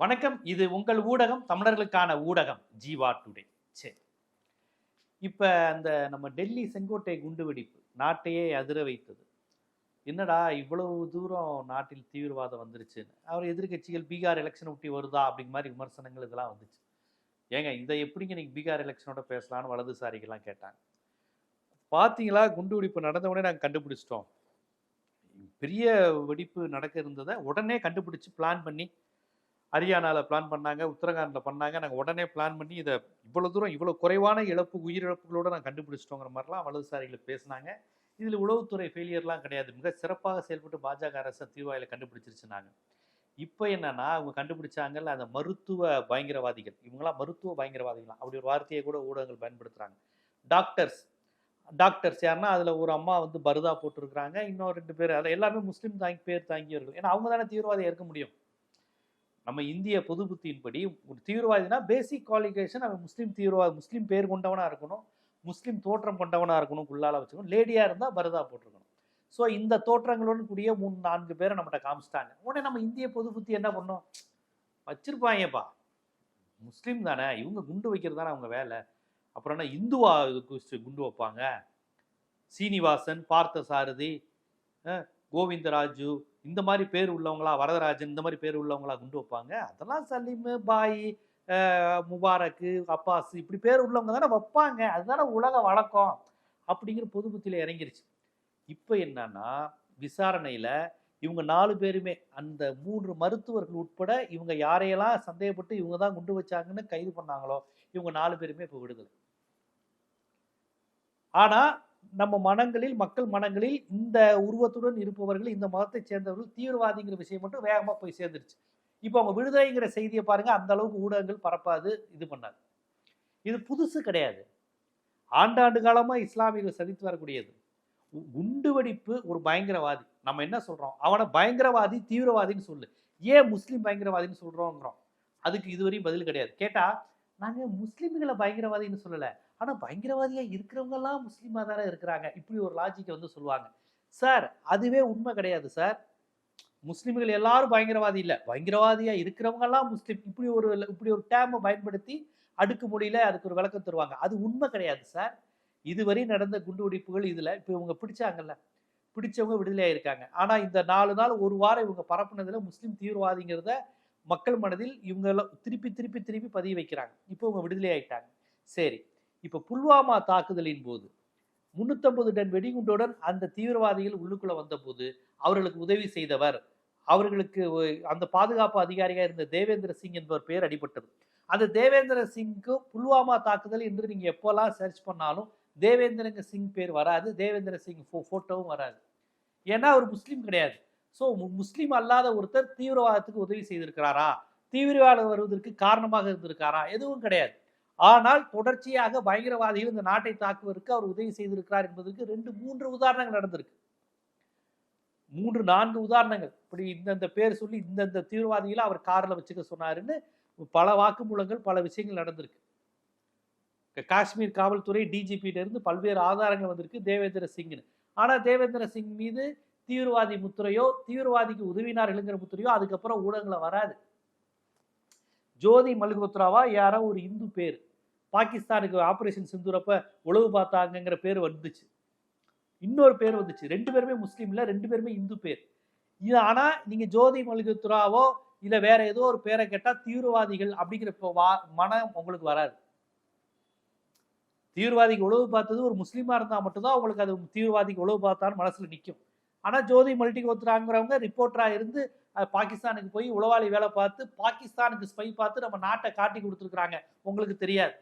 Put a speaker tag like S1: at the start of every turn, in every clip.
S1: வணக்கம். இது உங்கள் ஊடகம் தமிழர்களுக்கான ஊடகம் ஜீவா டுடே. சரி. இப்போ அந்த நம்ம டெல்லி செங்கோட்டை குண்டுவெடிப்பு நாட்டையே அதிர வைத்தது. என்னடா இவ்வளவு தூரம் நாட்டில் தீவிரவாதம் வந்துருச்சுன்னு. அவர் எதிர்க்கட்சிகள் பீகார் எலெக்ஷன் ஒட்டி வருதா அப்படிங்கிற மாதிரி விமர்சனங்கள் இதெல்லாம் வந்துச்சு. ஏங்க இதை எப்படிங்க நீங்கள் பீகார் எலெக்ஷனோட பேசலான்னு வலதுசாரிகள்லாம் கேட்டாங்க. பார்த்தீங்களா குண்டு வெடிப்பு நடந்த உடனே நாங்கள் கண்டுபிடிச்சிட்டோம். பெரிய வெடிப்பு நடக்க இருந்ததை உடனே கண்டுபிடிச்சி பிளான் பண்ணி ஹரியானாவில் பிளான் பண்ணாங்க உத்தரகாண்டில் பண்ணாங்க. நாங்கள் உடனே பிளான் பண்ணி இதை இவ்வளோ தூரம் இவ்வளோ குறைவான இழப்பு உயிரிழப்புகளோடு நான் கண்டுபிடிச்சிட்டோங்கிற மாதிரிலாம் வலதுசாரிகள் பேசினாங்க. இதில் உளவுத்துறை ஃபெயிலியர்லாம் கிடையாது. மிக சிறப்பாக செயல்பட்டு பாஜக அரசு தீர்வாயில் கண்டுபிடிச்சிருச்சுனாங்க இப்போ என்னன்னா அவங்க கண்டுபிடிச்சாங்கல்ல அந்த மருத்துவ பயங்கரவாதிகள். இவங்களாம் மருத்துவ பயங்கரவாதிகளாம். அப்படி ஒரு வார்த்தையை கூட ஊடகங்கள் பயன்படுத்துகிறாங்க டாக்டர்ஸ். டாக்டர்ஸ் யாருன்னா அதில் ஒரு அம்மா வந்து பருதா போட்டிருக்கிறாங்க. இன்னும் ரெண்டு பேர் அதில் எல்லாருமே முஸ்லீம் தாங்கி பேர் தாங்கியவர்கள். ஏன்னா அவங்க தானே தீவிரவாதியாக இருக்க முடியும். நம்ம இந்திய பொது புத்தியின்படி ஒரு தீவிரவாதினா பேசிக் குவாலிஃபிகேஷன் அவன் முஸ்லீம் தீவிரவாதி முஸ்லீம் பேர் கொண்டவனாக இருக்கணும் முஸ்லீம் தோற்றம் கொண்டவனாக இருக்கணும் குள்ளால வச்சுக்கணும். லேடியாக இருந்தால் பரதா போட்டிருக்கணும். ஸோ இந்த தோற்றங்களுடன் கூடிய மூணு நான்கு பேரை நம்மகிட்ட காமிச்சிட்டாங்க. உடனே நம்ம இந்திய பொது புத்தி என்ன பண்ணோம்? வச்சிருப்பாங்கப்பா முஸ்லீம் தானே இவங்க குண்டு வைக்கிறது தானே அவங்க வேலை. அப்புறம் என்ன இந்துவா குண்டு வைப்பாங்க? சீனிவாசன் பார்த்தசாரதி சாரதி கோவிந்தராஜு இந்த மாதிரி பேர் உள்ளவங்களா வரதராஜன் இந்த மாதிரி பேர் உள்ளவங்களா கொண்டு வைப்பாங்க. அதெல்லாம் சலீமு பாய் முபாரக்கு அப்பாஸ் இப்படி பேர் உள்ளவங்க தானே வைப்பாங்க. அதுதானே உலக வழக்கம் அப்படிங்கிற பொது புத்தியில் இறங்கிருச்சு. இப்போ என்னன்னா விசாரணையில் இவங்க நாலு பேருமே அந்த மூன்று மருத்துவர்கள் உட்பட இவங்க யாரையெல்லாம் சந்தேகப்பட்டு இவங்க தான் குண்டு வச்சாங்கன்னு கைது பண்ணாங்களோ இவங்க நாலு பேருமே இப்போ விடுதலை. ஆனால் நம்ம மனங்களில் மக்கள் மனங்களில் இந்த உருவத்துடன் இருப்பவர்கள் இந்த மதத்தை சேர்ந்தவர்கள் தீவிரவாதிங்கிற விஷயம் மட்டும் வேகமாக போய் சேர்ந்துருச்சு. இப்போ அவங்க விடுதலைங்கிற செய்தியை பாருங்க அந்த அளவுக்கு ஊடகங்கள் பரப்பாது இது பண்ணாது. இது புதுசு கிடையாது. ஆண்டாண்டு காலமாக இஸ்லாமியர்கள் சதித்து வரக்கூடியது. கு- குண்டு வெடிப்பு ஒரு பயங்கரவாதி. நம்ம என்ன சொல்கிறோம் அவனை பயங்கரவாதி தீவிரவாதின்னு சொல்லு. ஏன் முஸ்லீம் பயங்கரவாதின்னு சொல்கிறோங்கிறோம் அதுக்கு இதுவரையும் பதில் கிடையாது. கேட்டால் நாங்கள் முஸ்லீம்களை பயங்கரவாதின்னு சொல்லலை. ஆனால் பயங்கரவாதியாக இருக்கிறவங்கெல்லாம் முஸ்லீமாக தானே இருக்கிறாங்க. இப்படி ஒரு லாஜிக்கை வந்து சொல்லுவாங்க. சார் அதுவே உண்மை கிடையாது சார் முஸ்லீம்கள் எல்லாரும் பயங்கரவாதி இல்லை. பயங்கரவாதியாக இருக்கிறவங்கெல்லாம் முஸ்லீம். இப்படி ஒரு இப்படி ஒரு டேமை பயன்படுத்தி அடுக்கு அடுக்குமொழியில அதுக்கு ஒரு விளக்கம் தருவாங்க. அது உண்மை கிடையாது சார் இதுவரை நடந்த குண்டுவெடிப்புகள் இதில் இப்போ இவங்க பிடிச்சாங்கல்ல. பிடிச்சவங்க விடுதலை ஆயிருக்காங்க ஆனால் இந்த நாலு நாள் ஒரு வாரம் இவங்க பரப்புனதில் முஸ்லீம் தீவிரவாதிங்கிறத மக்கள் மனதில் இவங்கெல்லாம் திருப்பி திருப்பி திருப்பி பதிய வைக்கிறாங்க. இப்போ இவங்க விடுதலை ஆயிட்டாங்க சரி. இப்போ புல்வாமா தாக்குதலின் போது முன்னூத்தம்பது டன் வெடிகுண்டுடன் அந்த தீவிரவாதிகள் உள்ளுக்குள்ள வந்தபோது அவர்களுக்கு உதவி செய்தவர். அவர்களுக்கு அந்த பாதுகாப்பு அதிகாரியாக இருந்த தேவேந்திர சிங் என்பவர் பெயர் அடிபட்டது. அந்த தேவேந்திர சிங்க்கு புல்வாமா தாக்குதல் என்று நீங்க எப்போல்லாம் சர்ச் பண்ணாலும் தேவேந்திரங்க சிங் பேர் வராது தேவேந்திர சிங் போட்டோவும் வராது. ஏன்னா அவர் முஸ்லீம் கிடையாது. ஸோ முஸ்லீம் அல்லாத ஒருத்தர் தீவிரவாதத்துக்கு உதவி செய்திருக்கிறாரா? தீவிரவாதம் வருவதற்கு காரணமாக இருந்திருக்காரா? எதுவும் கிடையாது. ஆனால் தொடர்ச்சியாக பயங்கரவாதிகள் இந்த நாட்டை தாக்குவதற்கு அவர் உதவி செய்திருக்கிறார் என்பதற்கு ரெண்டு மூன்று உதாரணங்கள் நடந்திருக்கு. மூன்று நான்கு உதாரணங்கள். இப்படி இந்தந்த பேர் சொல்லி இந்தந்த தீவிரவாதிகளை அவர் காரில் வச்சுக்க சொன்னாருன்னு பல வாக்குமூலங்கள் பல விஷயங்கள் நடந்திருக்கு. காஷ்மீர் காவல்துறை டிஜிபியிலிருந்து இருந்து பல்வேறு ஆதாரங்கள் வந்திருக்கு தேவேந்திர சிங்னு ஆனால் தேவேந்திர சிங் மீது தீவிரவாதி முத்திரையோ தீவிரவாதிக்கு உதவினார்களுங்கிற முத்திரையோ அதுக்கப்புறம் ஊடகங்களை வராது. ஜோதி மல்கோத்ராவா யாரோ ஒரு இந்து பேர். பாகிஸ்தானுக்கு ஆப்ரேஷன் சிந்துரப்ப உளவு பார்த்தாங்கங்கிற பேர் வந்துச்சு. இன்னொரு பேர் வந்துச்சு. ரெண்டு பேருமே முஸ்லீம் ரெண்டு பேருமே இந்து பேர். இது ஆனால் நீங்கள் ஜோதி மல்கோத்ராவோ இல்லை வேற ஏதோ ஒரு பேரை கேட்டால் தீவிரவாதிகள் அப்படிங்கிற வா- மனம் உங்களுக்கு வராது. தீவிரவாதிக்கு உழவு பார்த்தது ஒரு முஸ்லீமாக இருந்தால் மட்டும்தான் உங்களுக்கு அது தீவிரவாதிக்கு உழவு பார்த்தான்னு மனசில் நிற்கும் ஆனால் ஜோதி மல்டிகோத்ராங்கிறவங்க ரிப்போர்ட்டராக இருந்து பாகிஸ்தானுக்கு போய் உளவாளி வேலை பார்த்து பாகிஸ்தானுக்கு ஸ்பை பார்த்து நம்ம நாட்டை காட்டி கொடுத்துருக்குறாங்க. உங்களுக்கு தெரியாது.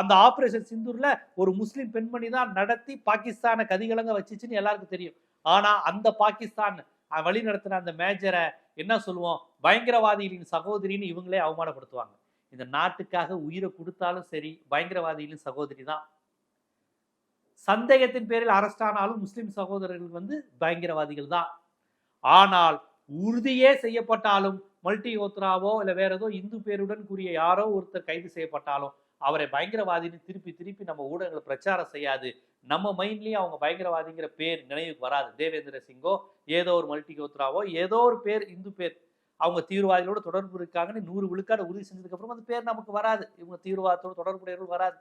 S1: அந்த ஆப்ரேஷன் சிந்தூர்ல ஒரு முஸ்லீம் பெண்மணி தான் நடத்தி பாகிஸ்தானை கதிகலங்க வச்சுச்சுன்னு எல்லாருக்கும் தெரியும். ஆனா அந்த பாகிஸ்தான் வழி நடத்தின அந்த மேஜரை என்ன சொல்லுவோம்? பயங்கரவாதிகளின் சகோதரின்னு இவங்களே அவமானப்படுத்துவாங்க. இந்த நாட்டுக்காக உயிரை கொடுத்தாலும் சரி பயங்கரவாதிகளின் சகோதரி தான். சந்தேகத்தின் பேரில் அரெஸ்ட் ஆனாலும் முஸ்லிம் சகோதரர்கள் வந்து பயங்கரவாதிகள் தான். ஆனால் உறுதியே செய்யப்பட்டாலும் மல்டி ஓத்ராவோ இல்லை வேற ஏதோ இந்து பேருடன் கூறிய யாரோ ஒருத்தர் கைது செய்யப்பட்டாலும் அவரை பயங்கரவாதின்னு திருப்பி திருப்பி நம்ம ஊடகங்களை பிரச்சாரம் செய்யாது. நம்ம மைண்ட்லேயும் அவங்க பயங்கரவாதிங்கிற பேர் நினைவுக்கு வராது. தேவேந்திர சிங்கோ ஏதோ ஒரு மல்டி கோத்ராவோ ஏதோ ஒரு பேர் இந்து பேர். அவங்க தீவிரவாதிகளோட தொடர்பு இருக்காங்கன்னு நூறு விழுக்காடு உறுதி செஞ்சதுக்கப்புறம் அந்த பேர் நமக்கு வராது. இவங்க தீவிரவாதத்தோட தொடர்புடையவர்கள் வராது.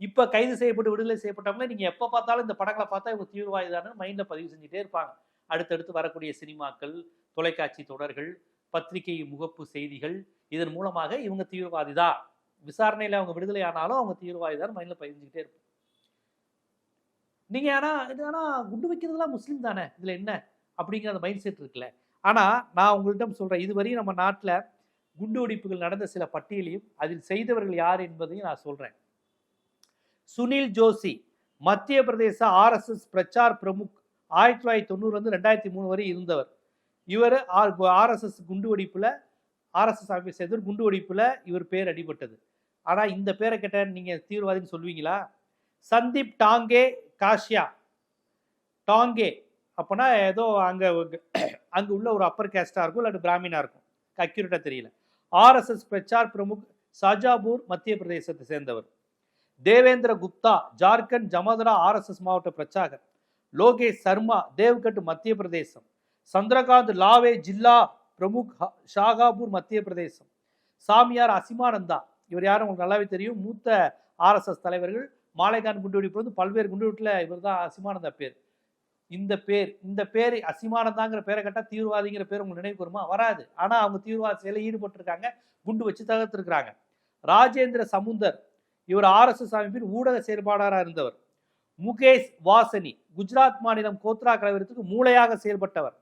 S1: இப்போ கைது செய்யப்பட்டு விடுதலை செய்யப்பட்டவங்கள நீங்கள் எப்போ பார்த்தாலும் இந்த படங்களை பார்த்தா இவங்க தீவிரவாதி மைண்டில் பதிவு செஞ்சுட்டே இருப்பாங்க. அடுத்தடுத்து வரக்கூடிய சினிமாக்கள் தொலைக்காட்சி தொடர்கள் பத்திரிகை முகப்பு செய்திகள் இதன் மூலமாக இவங்க தீவிரவாதி தான் விசாரணையில் அவங்க விடுதலை ஆனாலும் அவங்க தீவிரவாதிதான் மைண்டில் மைண்ட்ல பதிஞ்சுக்கிட்டே நீங்கள் ஆனால் இது ஆனால் குண்டு வைக்கிறதுலாம் முஸ்லீம் தானே? இதில் என்ன? அப்படிங்கிற அந்த மைண்ட் செட் இருக்குல்ல. ஆனால் நான் உங்கள்கிட்ட சொல்கிறேன் இதுவரையும் நம்ம நாட்டில் குண்டு வெடிப்புகள் நடந்த சில பட்டியலையும் அதில் செய்தவர்கள் யார் என்பதையும் நான் சொல்கிறேன் சுனில் ஜோஷி மத்திய பிரதேச ஆர்எஸ்எஸ் பிரச்சார் பிரமுக் ஆயிரத்தி தொள்ளாயிரத்தி தொண்ணூறு வந்து ரெண்டாயிரத்தி மூணு வரை இருந்தவர். இவர் ஆர்எஸ்எஸ் குண்டு வெடிப்பில் ஆர்எஸ்எஸ் ஆஃபீஸ் எதிர் குண்டு வெடிப்பில் இவர் பேர் அடிபட்டது. ஆனால் இந்த பேரை கேட்ட நீங்கள் தீவிரவாதின்னு சொல்லுவீங்களா? சந்தீப் டாங்கே காஷியா. டாங்கே. அப்போனா ஏதோ அங்கே அங்கே உள்ள ஒரு அப்பர் கேஸ்டாக இருக்கும் இல்லாட்டி பிராமினாக இருக்கும். அக்யூரேட்டாக தெரியல. ஆர்எஸ்எஸ் பிரச்சார் பிரமுக் ஷாஜாபூர் மத்திய பிரதேசத்தை சேர்ந்தவர். தேவேந்திர குப்தா ஜார்க்கண்ட் ஜமதரா ஆர்எஸ்எஸ் மாவட்ட பிரச்சாகர். லோகேஷ் சர்மா தேவ்கட் மத்திய பிரதேசம். சந்திரகாந்த் லாவே ஜில்லா பிரமுக் ஷாகாபூர் மத்திய பிரதேசம் சாமியார் அசிமானந்தா. இவர் யாரும் உங்களுக்கு நல்லாவே தெரியும். மூத்த ஆர்எஸ்எஸ் தலைவர்கள். மாலைகான் குண்டுவெடிப்பு வந்து பல்வேறு குண்டுவெட்டில் இவர் தான் அசிமானந்தா பேர். இந்த பேர் இந்த பேர் அசிமானந்தாங்கிற பேரை கட்டால் தீவிரவாதிங்கிற பேர் உங்களுக்கு நினைவு வருமா? வராது. ஆனால் அவங்க தீவிரவாத செயலில் ஈடுபட்டிருக்காங்க. குண்டு வச்சு தகர்த்திருக்கிறாங்க. ராஜேந்திர சமுந்தர். இவர் ஆர்எஸ்எஸ் அமைப்பின் ஊடக செயற்பாளராக இருந்தவர். முகேஷ் வாசனி. குஜராத் மாநிலம் கோத்ரா கலவரத்துக்கு மூளையாக செயல்பட்டவர்.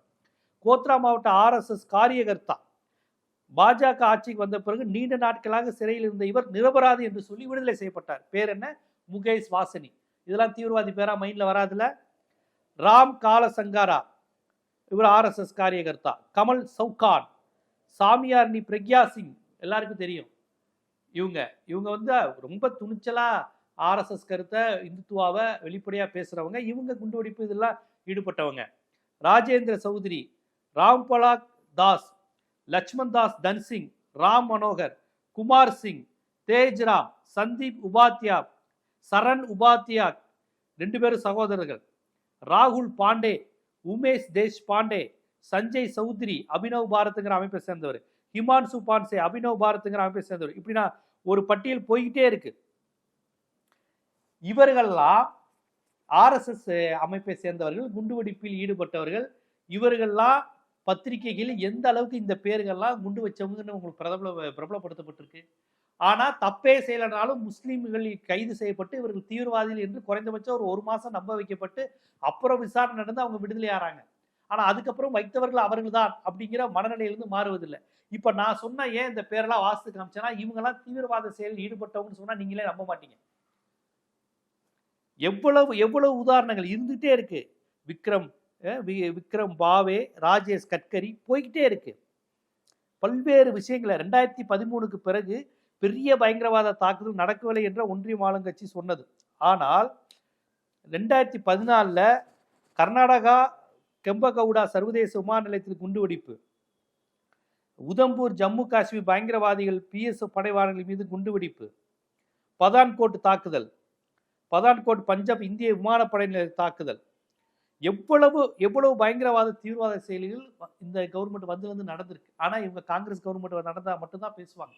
S1: கோத்ரா மாவட்ட ஆர்எஸ்எஸ் காரியகர்த்தா. பாஜக ஆட்சிக்கு வந்த பிறகு நீண்ட நாட்களாக சிறையில் இருந்த இவர் நிரபராதி என்று சொல்லி விடுதலை செய்யப்பட்டார். பேர் என்ன? முகேஷ் வாசனி. இதெல்லாம் தீவிரவாதி பேரா மைண்ட்ல வராதுல? ராம் காலசங்காரா. இவர் ஆர்எஸ்எஸ் காரியகர்த்தா. கமல் சவுகான் சாமியார்னி பிரக்யா சிங். எல்லாருக்கும் தெரியும். இவங்க. இவங்க வந்து ரொம்ப துணிச்சலா ஆர்எஸ்எஸ் கருத்தை இந்துத்துவாவை வெளிப்படையாக பேசுகிறவங்க இவங்க குண்டுவெடிப்பு இதெல்லாம் ஈடுபட்டவங்க. ராஜேந்திர சௌத்ரி. ராம்பலாக் தாஸ் லட்சுமண் தாஸ் தன்சிங் ராம் மனோகர் குமார் சிங் தேஜ்ராம் சந்தீப் உபாத்யா சரண் உபாத்யா ரெண்டு பேரும் சகோதரர்கள். ராகுல் பாண்டே உமேஷ் தேஷ் பாண்டே சஞ்சய் சௌத்ரி அபினவ் பாரத்ங்கிற அமைப்பை சேர்ந்தவர். ஹிமான்சு பான்சே அபினவ் பாரத்ங்கிற அமைப்பை சேர்ந்தவர். இப்படின்னா ஒரு பட்டியல் போய்கிட்டே இருக்கு. இவர்கள்லாம் ஆர்எஸ்எஸ் அமைப்பை சேர்ந்தவர்கள் குண்டுவெடிப்பில் ஈடுபட்டவர்கள். இவர்கள்லாம் பத்திரிகைகளில் எந்த அளவுக்கு இந்த பேர்கள்லாம் குண்டு வச்சவங்கன்னு உங்களுக்கு பிரபல பிரபலப்படுத்தப்பட்டிருக்கு. ஆனால் தப்பே செய்யலைனாலும் முஸ்லீம்கள் கைது செய்யப்பட்டு இவர்கள் தீவிரவாதிகள் என்று குறைந்தபட்சம் ஒரு ஒரு மாதம் நம்ப வைக்கப்பட்டு அப்புறம் விசாரணை நடந்து அவங்க விடுதலை ஆறாங்க. ஆனால் அதுக்கப்புறம் வைத்தவர்கள் அவர்கள் தான் அப்படிங்கிற மனநிலையிலிருந்து மாறுவதில்லை. இப்போ நான் சொன்ன ஏன் இந்த பேரெல்லாம் வாசித்து காமிச்சேன்னா இவங்கெல்லாம் தீவிரவாத செயலில் ஈடுபட்டவங்கன்னு சொன்னால் நீங்களே நம்ப மாட்டீங்க. எவ்வளவு எவ்வளவு உதாரணங்கள் இருந்துகிட்டே இருக்கு. விக்ரம் விக்ரம் பாவே ராஜேஷ் கட்கரி போய்கிட்டே இருக்கு. பல்வேறு விஷயங்களை ரெண்டாயிரத்தி பதிமூணுக்கு பிறகு பெரிய பயங்கரவாத தாக்குதல் நடக்கவில்லை என்ற ஒன்றிய ஆளுங்கட்சி சொன்னது. ஆனால் ரெண்டாயிரத்தி பதினாலில் கர்நாடகா கெம்பகவுடா சர்வதேச விமான நிலையத்தில் குண்டுவெடிப்பு. உதம்பூர் ஜம்மு காஷ்மீர் பயங்கரவாதிகள் பிஎஸ்எஃப் படைவாளர்கள் மீது குண்டுவெடிப்பு. பதான்கோட் தாக்குதல். பதான்கோட் பஞ்சாப் இந்திய விமானப்படை நிலைய தாக்குதல். எவ்வளவு எவ்வளவு பயங்கரவாத தீவிரவாத செயலிகள் இந்த கவர்மெண்ட் வந்து வந்து நடந்திருக்கு. ஆனால் இவங்க காங்கிரஸ் கவர்மெண்ட் நடந்தால் மட்டும்தான் பேசுவாங்க.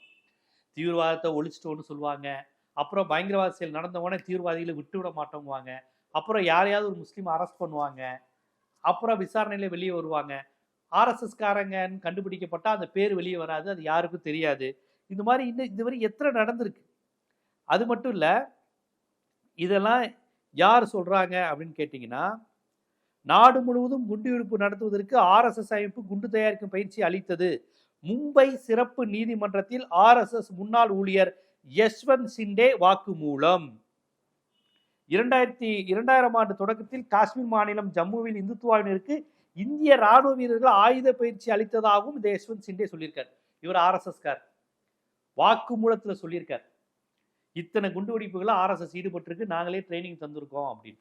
S1: தீவிரவாதத்தை ஒழிச்சிட்டோன்னு சொல்லுவாங்க. அப்புறம் பயங்கரவாத செயல் நடந்த உடனே தீவிரவாதிகளை விட்டு விட மாட்டோங்குவாங்க அப்புறம் யாரையாவது ஒரு முஸ்லீம் அரெஸ்ட் பண்ணுவாங்க. அப்புறம் விசாரணையில் வெளியே வருவாங்க. ஆர்எஸ்எஸ்காரங்கன்னு கண்டுபிடிக்கப்பட்டால் அந்த பேர் வெளியே வராது. அது யாருக்கும் தெரியாது. இந்த மாதிரி இன்னும் இதுவரை எத்தனை நடந்திருக்கு? அது மட்டும் இல்லை இதெல்லாம் யார் சொல்கிறாங்க அப்படின்னு கேட்டிங்கன்னா நாடு முழுவதும் குண்டுவெடிப்பு நடத்துவதற்கு ஆர்எஸ்எஸ் அமைப்பு குண்டு தயாரிக்கும் பயிற்சி அளித்தது. மும்பை சிறப்பு நீதிமன்றத்தில் ஆர்எஸ்எஸ் முன்னாள் ஊழியர் யஷ்வந்த் சிண்டே வாக்குமூலம். இரண்டாயிரத்தி இரண்டாயிரம் ஆண்டு தொடக்கத்தில் காஷ்மீர் மாநிலம் ஜம்முவில் இந்துத்துவாவினருக்கு இந்திய ராணுவ வீரர்கள் ஆயுத பயிற்சி அளித்ததாகவும் இந்த யஷ்வந்த் சிண்டே சொல்லியிருக்கார். இவர் ஆர்எஸ்எஸ் கார் சொல்லியிருக்கார். இத்தனை குண்டுவெடிப்புகளை ஆர்எஸ்எஸ் ஈடுபட்டிருக்கு நாங்களே ட்ரைனிங் தந்திருக்கோம் அப்படின்னு.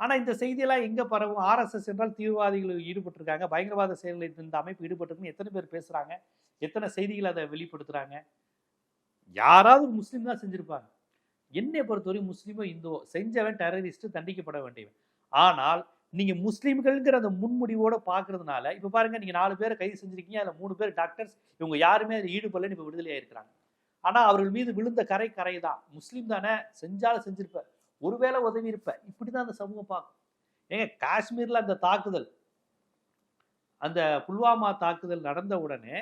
S1: ஆனால் இந்த செய்தியெல்லாம் எங்கே பரவும்? ஆர்எஸ்எஸ் என்றால் தீவிரவாதிகள் ஈடுபட்டிருக்காங்க. பயங்கரவாத செயல்களில் இந்த அமைப்பு ஈடுபட்டிருக்குன்னு எத்தனை பேர் பேசுகிறாங்க எத்தனை செய்திகள் அதை வெளிப்படுத்துகிறாங்க யாராவது ஒரு முஸ்லீம் தான் செஞ்சுருப்பாங்க. என்னை பொறுத்தவரை முஸ்லீமோ இந்துவோ செஞ்சவன் டெரரிஸ்ட்டு தண்டிக்கப்பட வேண்டியவன். ஆனால் நீங்கள் முஸ்லீம்கள்ங்கிற அந்த முன்முடிவோடு பார்க்கறதுனால இப்போ பாருங்கள் நீங்கள் நாலு பேரை கைது செஞ்சுருக்கீங்க அதில் மூணு பேர் டாக்டர்ஸ் இவங்க யாருமே அதில் ஈடுபடலன்னு இப்போ விடுதலையாக இருக்கிறாங்க ஆனால் அவர்கள் மீது விழுந்த கரை கரை தான் முஸ்லீம் தானே செஞ்சாலும் செஞ்சிருப்ப ஒருவேளை உதவி இருப்ப இப்படிதான் அந்த சமூகம் பார்க்கும். ஏங்க காஷ்மீர்ல அந்த தாக்குதல் அந்த புல்வாமா தாக்குதல் நடந்த உடனே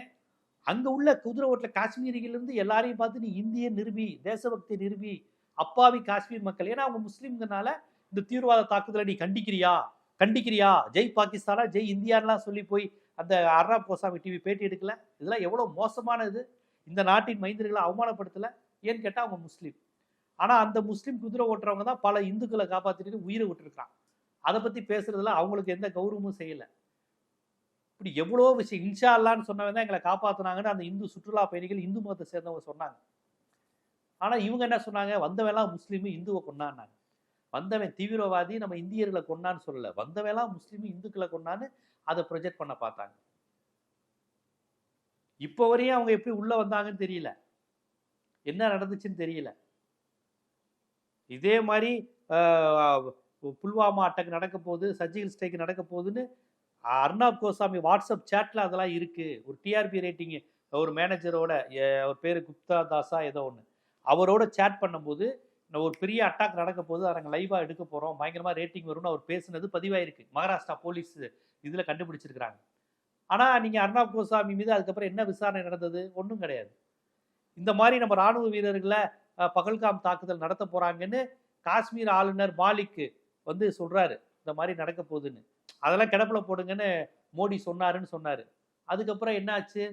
S1: அங்க உள்ள குதிரை ஓட்டில் காஷ்மீரிகள் இருந்து எல்லாரையும் பார்த்து நீ இந்திய நிறுவி தேசபக்தி நிறுவி அப்பாவி காஷ்மீர் மக்கள். ஏன்னா அவங்க முஸ்லீம்கனால இந்த தீவிரவாத தாக்குதலை நீ கண்டிக்கிறியா? கண்டிக்கிறியா? ஜெய் பாகிஸ்தானா? ஜெய் இந்தியான்லாம் சொல்லி போய் அந்த அர்னாப் கோசாமி டிவி பேட்டி எடுக்கல? இதெல்லாம் எவ்வளவு மோசமான இது இந்த நாட்டின் மைந்தர்களை அவமானப்படுத்தல? ஏன்னு கேட்டா அவங்க முஸ்லீம். ஆனா அந்த முஸ்லீம் குதிரை ஓட்டுறவங்க தான் பல இந்துக்களை காப்பாத்திட்டு உயிரை விட்டுருக்கான் அதை பத்தி பேசுறதுல அவங்களுக்கு எந்த கௌரவமும் செய்யல. இப்படி எவ்வளோ விஷயம் இன்ஷா அல்லான்னு சொன்னவங்க தான் எங்களை காப்பாத்துனாங்கன்னு அந்த இந்து சுற்றுலா பயணிகள் இந்து மதத்தை சேர்ந்தவங்க சொன்னாங்க. ஆனா இவங்க என்ன சொன்னாங்க? வந்தவெல்லாம் முஸ்லீமு இந்துவை கொண்டான்னாங்க வந்தவன் தீவிரவாதி நம்ம இந்தியர்களை கொண்டான்னு சொல்லல. வந்தவெல்லாம் முஸ்லீமும் இந்துக்களை கொண்டான்னு அதை ப்ரொஜெக்ட் பண்ண பார்த்தாங்க. இப்போ வரையும் அவங்க எப்படி உள்ள வந்தாங்கன்னு தெரியல. என்ன நடந்துச்சுன்னு தெரியல. இதே மாதிரி புல்வாமா அட்டாக் நடக்க போகுது சர்ஜிக்கல் ஸ்ட்ரைக் நடக்க போகுதுன்னு அர்ணாப் கோசாமி வாட்ஸ்அப் சேட்டில் அதெல்லாம் இருக்குது ஒரு டிஆர்பி ரேட்டிங்கு ஒரு மேனேஜரோட அவர் பேர் குப்தா தாஸா ஏதோ ஒன்று அவரோட சேட் பண்ணும்போது ஒரு பெரிய அட்டாக் நடக்க போது அதை நாங்கள் லைவாக எடுக்க போகிறோம் பயங்கரமாக ரேட்டிங் வரும்னு அவர் பேசுனது பதிவாயிருக்கு. மகாராஷ்டிரா போலீஸ் இதில் கண்டுபிடிச்சிருக்கிறாங்க. ஆனால் நீங்கள் அர்ணாப் கோசாமி மீது அதுக்கப்புறம் என்ன விசாரணை நடந்தது? ஒன்றும் கிடையாது. இந்த மாதிரி நம்ம ராணுவ வீரர்களை பகல்காம் தாக்குதல் நடத்த போறாங்கன்னு காஷ்மீர் ஆளுநர் மாலிக்கு வந்து சொல்றாரு. இந்த மாதிரி நடக்க போகுதுன்னு. அதெல்லாம் கிடப்பில் போடுங்கன்னு மோடி சொன்னாருன்னு சொன்னாரு. அதுக்கப்புறம் என்னாச்சு?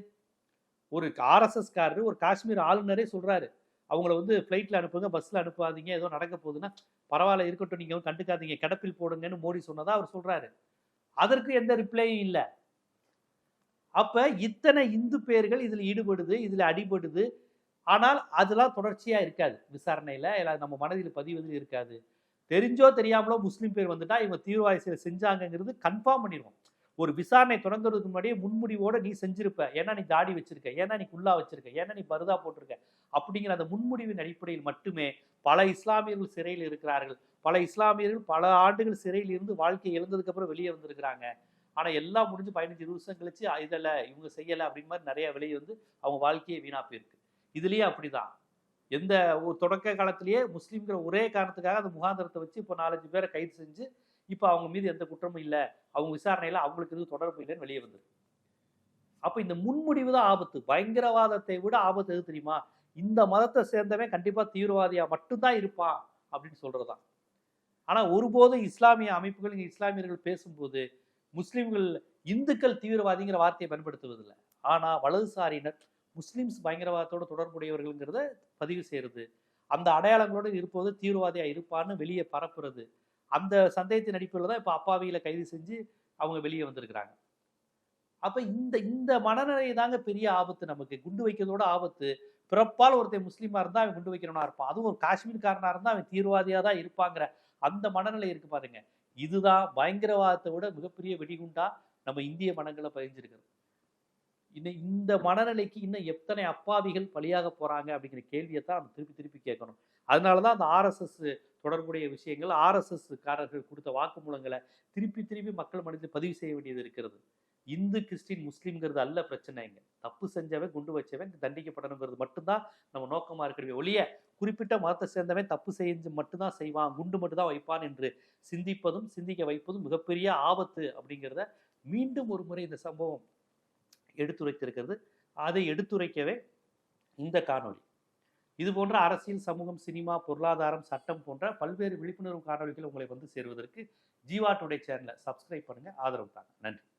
S1: ஒரு ஆர்எஸ்எஸ் ஒரு காஷ்மீர் ஆளுநரே சொல்றாரு. அவங்கள வந்து ஃப்ளைட்டில் அனுப்புங்க பஸ்ஸில் அனுப்பாதீங்க ஏதோ நடக்க போகுதுன்னா பரவாயில்ல இருக்கட்டும் நீங்கள் வந்து கண்டுக்காதீங்க கிடப்பில் போடுங்கன்னு மோடி சொன்னதா அவர் சொல்கிறாரு அதற்கு எந்த ரிப்ளையும் இல்லை. அப்போ இத்தனை இந்து பேர்கள் இதில் ஈடுபடுது இதில் அடிபடுது ஆனால் அதெல்லாம் தொடர்ச்சியாக இருக்காது. விசாரணையில் இல்ல நம்ம மனதில் பதிவதில் இருக்காது. தெரிஞ்சோ தெரியாமலோ முஸ்லீம் பேர் வந்துட்டா இவங்க தீவிரவாதி செயல் செஞ்சாங்கங்கிறது கன்ஃபார்ம் பண்ணிடுவோம். ஒரு விசாரணை தொடங்குறதுக்கு முன்னாடியே முன்முடிவோட நீ செஞ்சிருப்ப. ஏன்னா நீ தாடி வச்சிருக்க. ஏன்னா நீ குல்லா வச்சிருக்க. ஏன்னா நீ பருதா போட்டிருக்க. அப்படிங்கிற அந்த முன்முடிவின் அடிப்படையில் மட்டுமே பல இஸ்லாமியர்கள் சிறையில் இருக்கிறார்கள். பல இஸ்லாமியர்கள் பல ஆண்டுகள் சிறையில் இருந்து வாழ்க்கை இழந்ததுக்கு அப்புறம் வெளியே வந்திருக்கிறாங்க. ஆனால் எல்லாம் முடிஞ்சு பதினஞ்சு இருபது வருஷம் கழிச்சு இதில் இவங்க செய்யலை அப்படிங்கிற மாதிரி நிறைய வெளியே வந்து அவங்க வாழ்க்கையே வீணாக போயிருக்கு இதுலேயே அப்படிதான். எந்த ஒரு தொடக்க காலத்திலேயே முஸ்லீம்கிற ஒரே காரணத்துக்காக அந்த முகாந்திரத்தை வச்சு இப்போ நாலஞ்சு பேரை கைது செஞ்சு இப்போ அவங்க மீது எந்த குற்றமும் இல்லை. அவங்க விசாரணையில் அவங்களுக்கு எதுவும் தொடர்பு இல்லைன்னு வெளியே வந்துருக்கு. அப்போ இந்த முன்முடிவு தான் ஆபத்து. பயங்கரவாதத்தை விட ஆபத்து எது தெரியுமா? இந்த மதத்தை சேர்ந்தவன் கண்டிப்பாக தீவிரவாதியாக மட்டும்தான் இருப்பான் அப்படின்னு சொல்றதுதான். ஆனால் ஒருபோதும் இஸ்லாமிய அமைப்புகள் இங்கே இஸ்லாமியர்கள் பேசும்போது முஸ்லீம்கள் இந்துக்கள் தீவிரவாதிங்கிற வார்த்தையை பயன்படுத்துவதில்லை. ஆனால் வலதுசாரியினர் முஸ்லிம்ஸ் பயங்கரவாதத்தோட தொடர்புடையவர்கள்ங்கிறத பதிவு செய்கிறது அந்த அடையாளங்களோடு இருப்பது தீவிரவாதியாக இருப்பான்னு வெளியே பரப்புறது. அந்த சந்தேகத்தின் அடிப்படையில் தான் இப்போ அப்பாவியில கைது செஞ்சு அவங்க வெளியே வந்திருக்கிறாங்க. அப்போ இந்த இந்த மனநிலை தாங்க பெரிய ஆபத்து நமக்கு. குண்டு வைக்கிறதோட ஆபத்து. பிறப்பால் ஒருத்தன் முஸ்லீமாக இருந்தால் அவன் குண்டு வைக்கிறவனா இருப்பான். அதுவும் ஒரு காஷ்மீர்காரனாக இருந்தால் அவன் தீவிரவாதியாக தான் இருப்பாங்கிற அந்த மனநிலை இருக்கு பாருங்க. இதுதான் பயங்கரவாதத்தை விட மிகப்பெரிய வெடிகுண்டா நம்ம இந்திய மனங்களை பதிஞ்சிருக்கிறது. இன்னும் இந்த மனநிலைக்கு இன்னும் எத்தனை அப்பாவிகள் பலியாக போகிறாங்க அப்படிங்கிற கேள்வியை தான் நம்ம திருப்பி திருப்பி கேட்கணும். அதனால தான் அந்த ஆர்எஸ்எஸ் தொடர்புடைய விஷயங்கள் ஆர்எஸ்எஸ் காரர்கள் கொடுத்த வாக்குமூலங்களை திருப்பி திருப்பி மக்கள் மனதில் பதிவு செய்ய வேண்டியது இருக்கிறது. இந்து கிறிஸ்டின் முஸ்லீம்ங்கிறது அல்ல பிரச்சனைங்க தப்பு செஞ்சவன் குண்டு வச்சவன் தண்டிக்கப்படணுங்கிறது மட்டும்தான் நம்ம நோக்கமாக இருக்கிறவே ஒழிய குறிப்பிட்ட மதத்தை சேர்ந்தவன் தப்பு செஞ்சு மட்டும்தான் செய்வான் குண்டு மட்டும்தான் வைப்பான் என்று சிந்திப்பதும் சிந்திக்க வைப்பதும் மிகப்பெரிய ஆபத்து அப்படிங்கிறத மீண்டும் ஒரு முறை இந்த சம்பவம் எடுத்துரைத்திருக்கிறது. அதை எடுத்துரைக்கவே இந்த காணொளி. இது போன்ற அரசியல் சமூகம் சினிமா பொருளாதாரம் சட்டம் போன்ற பல்வேறு விழிப்புணர்வு காணொளிகள் உங்களை வந்து சேருவதற்கு ஜீவா டுடே சேனலை சப்ஸ்கிரைப் பண்ணுங்கள் ஆதரவு தாங்க. நன்றி.